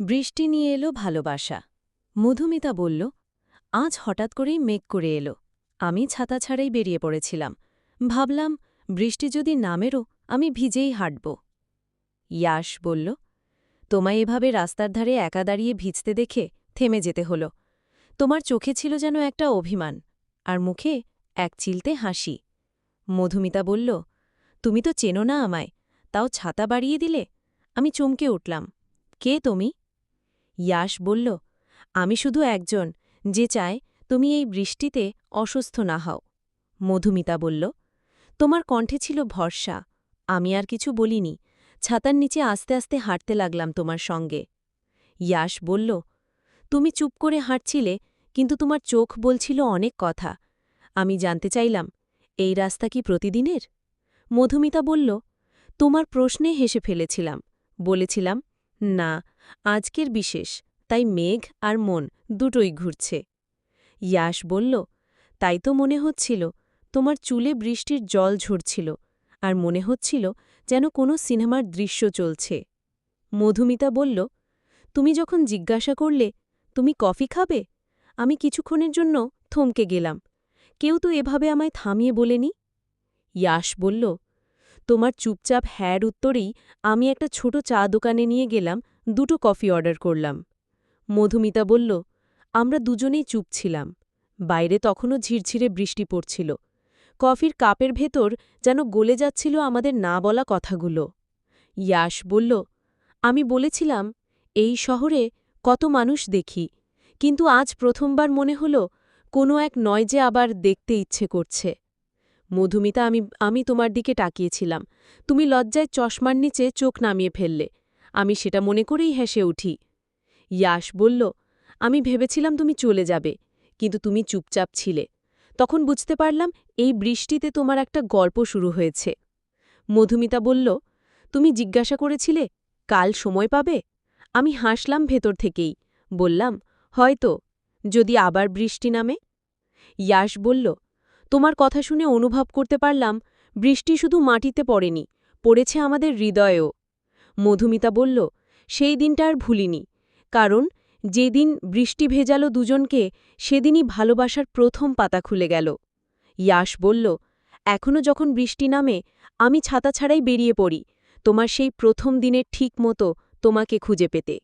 বৃষ্টি নিয়ে এলো ভালোবাসা। মধুমিতা বলল, আজ হঠাৎ করেই মেঘ করে এলো। আমি ছাতা ছাড়াই বেরিয়ে পড়েছিলাম। ভাবলাম, বৃষ্টি যদি নামেরও, আমি ভিজেই হাঁটব। ইয়াশ বলল, তোমায় এভাবে রাস্তার ধারে একা দাঁড়িয়ে ভিজতে দেখে থেমে যেতে হল। তোমার চোখে ছিল যেন একটা অভিমান, আর মুখে এক চিলতে হাসি। মধুমিতা বলল, তুমি তো চেনো না আমায়, তাও ছাতা বাড়িয়ে দিলে? আমি চমকে উঠলাম। কে তুমি? ইয়াশ বলল, আমি শুধু একজন, যে চায় তুমি এই বৃষ্টিতে অসুস্থ না হও। মধুমিতা বলল, তোমার কণ্ঠে ছিল ভরসা, আমি আর কিছু বলিনি, ছাতার নিচে আস্তে আস্তে হাঁটতে লাগলাম তোমার সঙ্গে। ইয়াশ বলল, তুমি চুপ করে হাঁটছিলে, কিন্তু তোমার চোখ বলছিল অনেক কথা, আমি জানতে চাইলাম, এই রাস্তা কি প্রতিদিনের? মধুমিতা বলল, তোমার প্রশ্নে হেসে ফেলেছিলাম, বলেছিলাম, না আজকের বিশেষ, তাই মেঘ আর মন দুটোই ঘুরছে। ইয়াশ বলল, তাই তো মনে হচ্ছিল, তোমার চুলে বৃষ্টির জল ঝরছিল, আর মনে হচ্ছিল যেন কোনো সিনেমার দৃশ্য চলছে। মধুমিতা বলল, তুমি যখন জিজ্ঞাসা করলে, তুমি কফি খাবে? আমি কিছুক্ষণের জন্য থমকে গেলাম। কেউ তো এভাবে আমায় থামিয়ে বলেনি? ইয়াশ বলল, তোমার চুপচাপ হ্যার উত্তরেই আমি একটা ছোট চা দোকানে নিয়ে গেলাম দুটো কফি অর্ডার করলাম। মধুমিতা বলল, আমরা দুজনেই চুপ ছিলাম। বাইরে তখনও ঝিরঝিরে বৃষ্টি পড়ছিল। কফির কাপের ভেতর যেন গলে যাচ্ছিল আমাদের না বলা কথাগুলো। ইয়াশ বলল, আমি বলেছিলাম, এই শহরে কত মানুষ দেখি, কিন্তু আজ প্রথমবার মনে হল কোনো এক নয় যে আবার দেখতে ইচ্ছে করছে। মধুমিতা, আমি আমি তোমার দিকে তাকিয়েছিলাম। তুমি লজ্জায় চশমার নিচে চোখ নামিয়ে ফেললে। আমি সেটা মনে করেই হেসে উঠি। ইয়াশ বলল, আমি ভেবেছিলাম তুমি চলে যাবে, কিন্তু তুমি চুপচাপ ছিলে। তখন বুঝতে পারলাম এই বৃষ্টিতে তোমার একটা গল্প শুরু হয়েছে। মধুমিতা বলল, তুমি জিজ্ঞাসা করেছিলে, কাল সময় পাবে? আমি হাসলাম ভেতর থেকেই। বললাম, হয়তো, যদি আবার বৃষ্টি নামে? ইয়াশ বলল, তোমার কথা শুনে অনুভব করতে পারলাম, বৃষ্টি শুধু মাটিতে পড়েনি, পড়েছে আমাদের হৃদয়েও। মধুমিতা বলল, সেই দিনটা আর ভুলিনি। কারণ যেদিন বৃষ্টি ভেজাল দুজনকে, সেদিনই ভালোবাসার প্রথম পাতা খুলে গেল। ইয়াশ বলল এখনও যখন বৃষ্টি নামে, আমি ছাতা ছাড়াই বেরিয়ে পড়ি। তোমার সেই প্রথম দিনের ঠিক মতো তোমাকে খুঁজে পেতে।